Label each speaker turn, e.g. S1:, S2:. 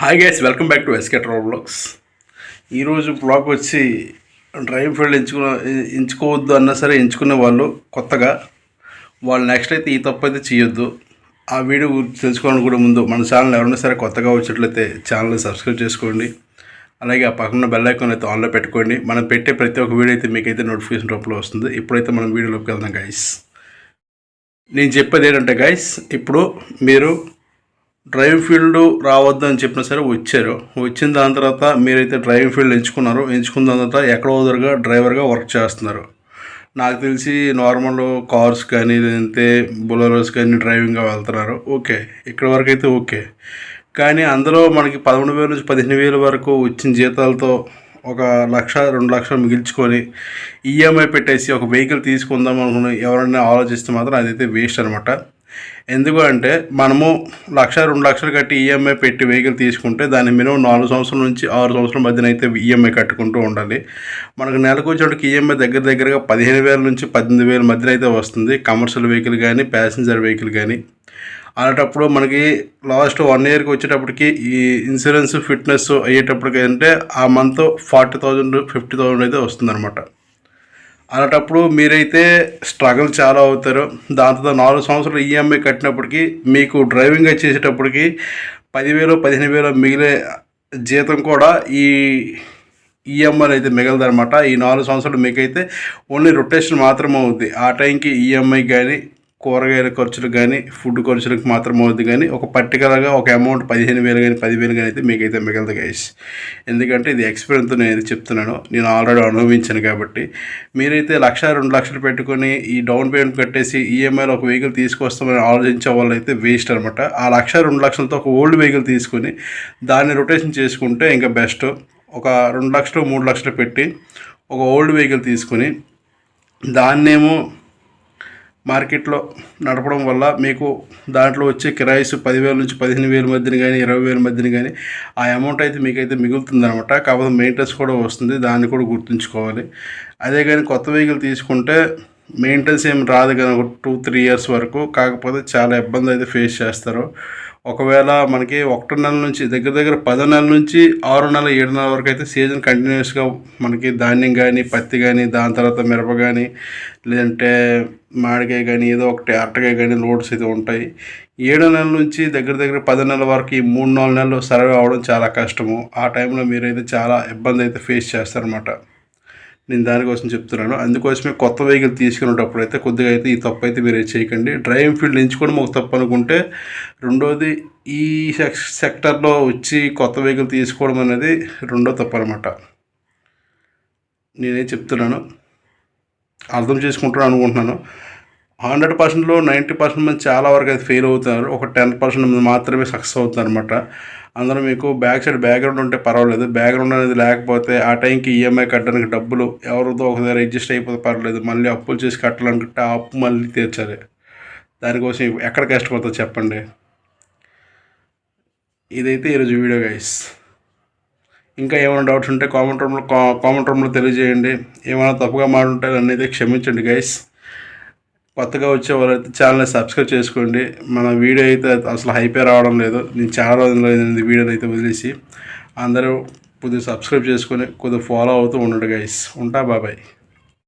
S1: Hi guys welcome back to SK travel blogs ఈరోజు blog వచ్చి driving field ఎంచుకున్న ఎంచుకోవద్దు అన్నా సరే ఎంచుకునే వాళ్ళు కొత్తగా. వాళ్ళు నెక్స్ట్ అయితే ఈ తప్పు అయితే చేయొద్దు. ఆ వీడియో తెలుసుకోవడానికి కూడా ముందు మన ఛానల్ ఎవరైనా సరే కొత్తగా వచ్చినట్లయితే ఛానల్ని సబ్స్క్రైబ్ చేసుకోండి. అలాగే ఆ పక్కన బెల్ ఐకాన్ అయితే ఆన్లో పెట్టుకోండి. మనం పెట్టే ప్రతి ఒక్క వీడియో అయితే మీకైతే నోటిఫికేషన్ రూపంలో వస్తుంది. ఇప్పుడైతే మనం వీడియోలోకి వెళ్దాం గైస్ నేను చెప్పేది ఏంటంటే గైస్ ఇప్పుడు మీరు డ్రైవింగ్ ఫీల్డ్ రావద్దు అని చెప్పినా సరే వచ్చారు. వచ్చిన దాని తర్వాత మీరైతే డ్రైవింగ్ ఫీల్డ్ ఎంచుకున్నారు. ఎంచుకున్న దాని తర్వాత ఎక్కడో దగ్గరగా డ్రైవర్గా వర్క్ చేస్తున్నారు. నాకు తెలిసి నార్మల్ కార్స్ కానీ లేదంటే బులరోస్ కానీ డ్రైవింగ్గా వెళ్తున్నారు. ఓకే. ఇక్కడ వరకు అయితే ఓకే. కానీ అందులో మనకి పదమూడు వేల నుంచి పదిహేను వేల వరకు వచ్చిన జీతాలతో ఒక లక్ష రెండు లక్షలు మిగిల్చుకొని ఈఎంఐ పెట్టేసి ఒక వెహికల్ తీసుకుందాం అనుకుని ఎవరైనా ఆలోచిస్తే మాత్రం అదైతే వేస్ట్ అనమాట ఎందుకు అంటే మనము లక్ష రెండు లక్షలు కట్టి ఈఎంఐ పెట్టి వెహికల్ తీసుకుంటే దాని మినిమం నాలుగు సంవత్సరాల నుంచి ఆరు సంవత్సరాల మధ్యన అయితే ఈఎంఐ కట్టుకుంటూ ఉండాలి. మనకు నెలకు వచ్చేటికి ఈఎంఐ దగ్గర దగ్గరగా పదిహేను వేల నుంచి పద్దెనిమిది వేల మధ్యన అయితే వస్తుంది. కమర్షియల్ వెహికల్ కానీ ప్యాసింజర్ వెహికల్ కానీ అలాంటప్పుడు మనకి లాస్ట్ వన్ ఇయర్కి వచ్చేటప్పటికి ఈ ఇన్సూరెన్స్ ఫిట్నెస్ అయ్యేటప్పటికి అంటే ఆ month forty thousand fifty thousand అయితే వస్తుందన్నమాట. అనేటప్పుడు మీరైతే స్ట్రగుల్ చాలా అవుతారు. దాంతో నాలుగు సంవత్సరాలు ఈఎంఐ కట్టినప్పటికీ మీకు డ్రైవింగ్ చేసేటప్పటికి పదివేలు పదిహేను వేలు మిగిలే జీతం కూడా ఈ ఈఎంఐ అయితే మిగలదనమాట ఈ నాలుగు సంవత్సరాలు మీకైతే ఓన్లీ రొటేషన్ మాత్రమే అవుద్ది. ఆ టైంకి ఈఎంఐ కానీ కూరగాయల ఖర్చులకు కానీ ఫుడ్ ఖర్చులకు మాత్రం అవుతుంది కానీ ఒక పర్టికులర్గా ఒక అమౌంట్ పదిహేను వేలు కానీ పదివేలు కానీ అయితే మీకైతే మిగలదు గైస్ ఎందుకంటే ఇది ఎక్స్పీరియన్స్తో నేను చెప్తున్నాను నేను ఆల్రెడీ అనుభవించాను కాబట్టి. మీరైతే లక్ష రెండు లక్షలు పెట్టుకొని ఈ డౌన్ పేమెంట్ కట్టేసి ఈఎంఐలో ఒక వెహికల్ తీసుకొస్తామని ఆలోచించే వాళ్ళు అయితే వేస్ట్ అనమాట ఆ లక్ష రెండు లక్షలతో ఒక ఓల్డ్ వెహికల్ తీసుకొని దాన్ని రొటేషన్ చేసుకుంటే ఇంకా బెస్ట్ ఒక రెండు లక్షలు మూడు లక్షలు పెట్టి ఒక ఓల్డ్ వెహికల్ తీసుకొని దాన్నేమో మార్కెట్లో నడపడం వల్ల మీకు దాంట్లో వచ్చే కిరాయిస్ పదివేల నుంచి పదిహేను వేల మధ్యన కానీ ఇరవై వేల మధ్యన కానీ ఆ అమౌంట్ అయితే మీకైతే మిగులుతుందనమాట కాకపోతే మెయింటెనెన్స్ కూడా వస్తుంది. దాన్ని కూడా గుర్తుంచుకోవాలి. అదే కానీ కొత్త వెహికల్ తీసుకుంటే మెయింటెనెన్స్ ఏం రాదు కానీ ఒక టూ త్రీ ఇయర్స్ వరకు. కాకపోతే చాలా ఇబ్బంది అయితే ఫేస్ చేస్తారు. ఒకవేళ మనకి ఒకటి నెల నుంచి దగ్గర దగ్గర పదో నెల నుంచి ఆరు నెల ఏడు నెలల వరకు అయితే సీజన్ కంటిన్యూస్గా మనకి ధాన్యం కానీ పత్తి కానీ దాని తర్వాత మిరప కానీ లేదంటే మామిడికాయ కానీ ఏదో ఒకటి అరటకాయ కానీ లోడ్స్ అయితే ఉంటాయి. ఏడు నెలల నుంచి దగ్గర దగ్గర పది నెలల వరకు ఈ మూడు నాలుగు నెలలు సర్వే అవ్వడం చాలా కష్టము. ఆ టైంలో మీరైతే చాలా ఇబ్బంది అయితే ఫేస్ చేస్తారన్నమాట. నేను దానికోసం చెప్తున్నాను. అందుకోసమే కొత్త వెహికల్ తీసుకునేటప్పుడు అయితే కొద్దిగా అయితే ఈ తప్పు అయితే మీరు చేయకండి. డ్రైవింగ్ ఫీల్డ్ ఎంచుకోవడం ఒక తప్పు అనుకుంటే రెండోది ఈ సెక్టర్లో వచ్చి కొత్త వెహికల్ తీసుకోవడం అనేది రెండో తప్పు అనమాట నేనే చెప్తున్నాను. అర్థం చేసుకుంటాను అనుకుంటున్నాను. హండ్రెడ్ పర్సెంట్లో నైంటీ పర్సెంట్ మంది చాలా వరకు అయితే ఫెయిల్ అవుతున్నారు. ఒక టెన్ పర్సెంట్ మంది మాత్రమే సక్సెస్ అవుతుంది అనమాట అందులో మీకు బ్యాక్ సైడ్ బ్యాక్గ్రౌండ్ ఉంటే పర్వాలేదు. బ్యాక్గ్రౌండ్ అనేది లేకపోతే ఆ టైంకి ఈఎంఐ కట్టడానికి డబ్బులు ఎవరితో ఒక దగ్గర అడ్జస్ట్ అయిపోతే పర్వాలేదు. మళ్ళీ అప్పులు చేసి కట్టాలనుకుంటే ఆ అప్పు మళ్ళీ తీర్చాలి. దానికోసం ఎక్కడ కష్టపడుతుందో చెప్పండి? ఇదైతే ఈరోజు వీడియో గైస్. ఇంకా ఏమైనా డౌట్స్ ఉంటే కామెంట్ రూమ్లో కామెంట్ రూమ్లో తెలియజేయండి. ఏమైనా తప్పుగా మాట్లాడుంటే నన్ను అయితే క్షమించండి గైస్. కొత్తగా వచ్చే వాళ్ళైతే ఛానల్ని సబ్స్క్రైబ్ చేసుకోండి. మన వీడియో అయితే అసలు హైపే రావడం లేదు. నేను చాలా రోజుల్లో వీడియోని అయితే వదిలేసి. అందరూ కొద్దిగా సబ్స్క్రైబ్ చేసుకొని కొద్దిగా ఫాలో అవుతూ ఉండండి గైస్ ఉంటా బాబాయ్